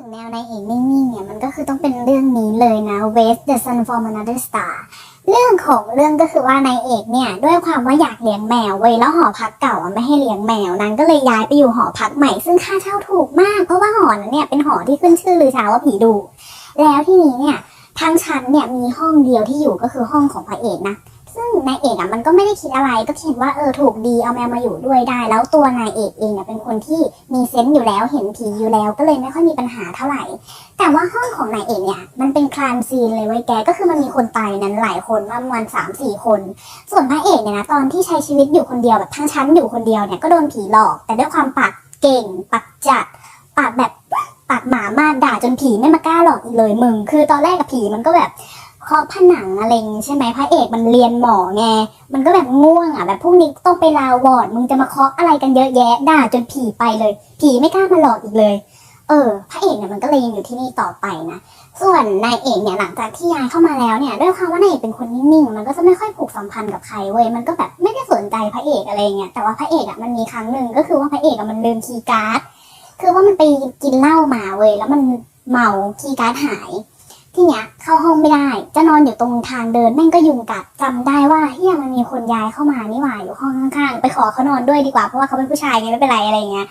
ถึงแนวนเอกนิ่งๆเนี่ยมันก็คือต้องเป็นเรื่องนี้เลยนะ Wait the Sun from Another Star เรื่องของเรื่องก็คือว่านายเอกเนี่ย ด้วยความว่าอยากเลี้ยงแมวเว้ยแล้วหอพักเก่าไม่ให้เลี้ยงแมวนางก็เลยย้ายไปอยู่หอพักใหม่ ซึ่งค่าเช่าถูกมาก เพราะว่าหอนั้นเนี่ยเป็นหอที่ขึ้นชื่อลือชาว่าผีดุแล้วที่นี้เนี่ยทางชั้นเนี่ยมีห้องเดียวที่อยู่ก็คือห้องของพระเอกนะ ซึ่งนายเอกอะมันก็ไม่ได้คิดอะไรก็คิดว่าเออถูกดีเอาแมวมาอยู่ด้วยได้ แล้วตัวนายเอกเองเนี่ยเป็นคนที่มีเซนต์อยู่แล้วเห็นผีอยู่แล้ว ก็เลยไม่ค่อยมีปัญหาเท่าไหร่ แต่ว่าห้องของนายเอกเนี่ยมันเป็นคลานซีนเลยเว้ยแกก็คือมันมีคนตายนั้นหลายคนประมาณสามสี่คน ส่วนพระเอกเนี่ยนะตอนที่ใช้ชีวิตอยู่คนเดียวแบบทั้งชั้นอยู่คนเดียวเนี่ยก็โดนผีหลอก แต่ด้วยความปากเก่งปากจัดปากแบบปากหมามากด่าจนผีไม่มากล้าหลอกอีกเลยมึง คือตอนแรกกับผีมันก็แบบ เคาะผนังอะไรอย่างงี้ใช่ไหมพระเอกมันเรียนหมอไงมันก็แบบง่วงอะแบบพวกนี้ต้องไปลาวอร์ดมึงจะมาเคาะอะไรกันเยอะแยะด่าจนผีไปเลย ผีไม่กล้ามาหลอกอีกเลย เออ พระเอกเนี่ยมันก็เลยยังอยู่ที่นี่ต่อไปนะส่วนนายเอกเนี่ยหลังจากที่ย้ายเข้ามาแล้วเนี่ยด้วยความว่านายเอกเป็นคนนิ่งๆมันก็จะไม่ค่อยผูกสัมพันธ์กับใครเว้ยมันก็แบบไม่ได้สนใจพระเอกอะไรเงี้ยแต่ว่าพระเอกอะมันมีครั้งหนึ่งก็คือว่าพระเอกอะมันลืมคีย์การ์ดคือว่ามันไปกินเหล้ามาเว้ยแล้วมันเมาคีย์การ์ดหาย ที่เนี้ยเข้าห้องไม่ได้ จะนอนอยู่ตรงทางเดินแม่งก็ยุงกัดจำได้ว่าเฮียมันมีคนย้ายเข้ามานี่หว่าอยู่ห้องข้างๆ ไปขอเขานอนด้วยดีกว่าเพราะว่าเขาเป็นผู้ชายไงไม่เป็นไรอะไรเงี้ย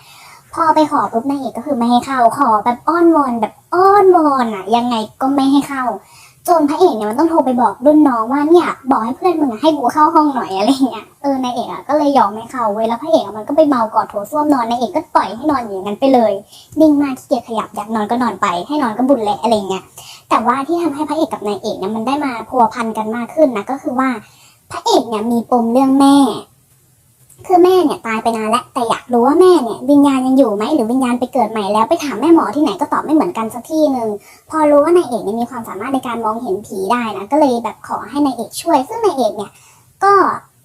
พอไปขอปุ๊บนายเอกก็คือไม่ให้เข้าขอแบบอ้อนวอนแบบอ้อนวอนอะยังไงก็ไม่ให้เข้า จนพระเอกเนี่ยมันต้องโทรไปบอกรุ่นน้องว่าเนี่ยบอกให้เพื่อนมึงให้กูเข้าห้องหน่อยอะไรเงี้ยเออนายเอกอะก็เลยยอมไม่เข้าเว้ยแล้วพระเอกมันก็ไปเมากอดโถส้วมนอนนายเอกก็ปล่อยให้นอนอย่างนั้นไปเลยนิ่งมากขี้เกียจขยับอยากนอนก็นอนไป ให้นอนก็บุญแหละอะไรเงี้ยแต่ว่าที่ทำให้พระเอกกับนายเอกเนี่ยมันได้มาพัวพันกันมากขึ้นนะก็คือว่าพระเอกเนี่ยมีปมเรื่องแม่ คือแม่เนี่ยตายไปนานแล้วแต่อยากรู้ว่าแม่เนี่ยวิญญาณยังอยู่ไหมหรือวิญญาณไปเกิดใหม่แล้วไปถามแม่หมอที่ไหนก็ตอบไม่เหมือนกันสักที่หนึ่งพอรู้ว่านายเอกเนี่ยมีความสามารถในการมองเห็นผีได้นะก็เลยแบบขอให้นายเอกช่วย ซึ่งนายเอกเนี่ยก็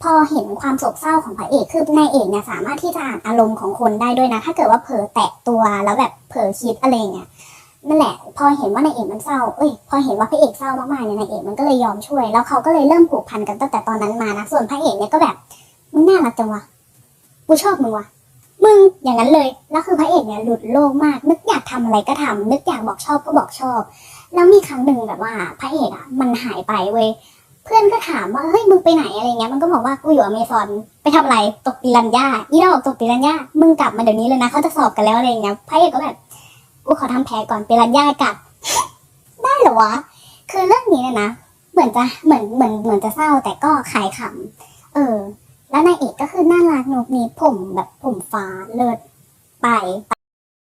พอเห็นความโศกเศร้าของพระเอกคือนายเอกเนี่ยสามารถที่จะอ่านอารมณ์ของคนได้ด้วยนะ ถ้าเกิดว่าเผลอแตะตัวแล้วแบบเผลอคิดอะไรเงี้ยนั่นแหละ พอเห็นว่านายเอกมันเศร้า เอ้ย พอเห็นว่าพระเอกเศร้ามากๆเนี่ยนายเอกมันก็เลยยอมช่วย แล้วเขาก็เลยเริ่มผูกพันกันตั้งแต่ตอนนั้นมานะ ส่วนพระเอกเนี่ยก็แบบ มึงน่ารักจังวะกูชอบมึงวะมึงอย่างนั้นเลย แล้วคือพระเอกเนี่ยหลุดโลกมาก นึกอยากทำอะไรก็ทำนึกอยากบอกชอบก็บอกชอบ แล้วมีครั้งหนึ่งแบบว่าพระเอกอะมันหายไปเว้ย เพื่อนก็ถามว่าเฮ้ยมึงไปไหนอะไรเงี้ย มันก็บอกว่ากูอยู่อเมซอนไปทำอะไร ตกปีรันย่าอีดอกตกปีรันย่ามึงกลับมาเดี๋ยวนี้เลยนะเขาจะสอบกันแล้วอะไรเงี้ย พระเอกก็แบบกูขอทำแผลก่อนปีรันย่ากลับได้เหรอวะ คือเรื่องนี้เนี่ยนะ เหมือนจะเหมือนเหมือนเหมือนจะเศร้าแต่ก็ขายขำเออากนกหนุกมีผมแบบผมฟ้าเลิศไป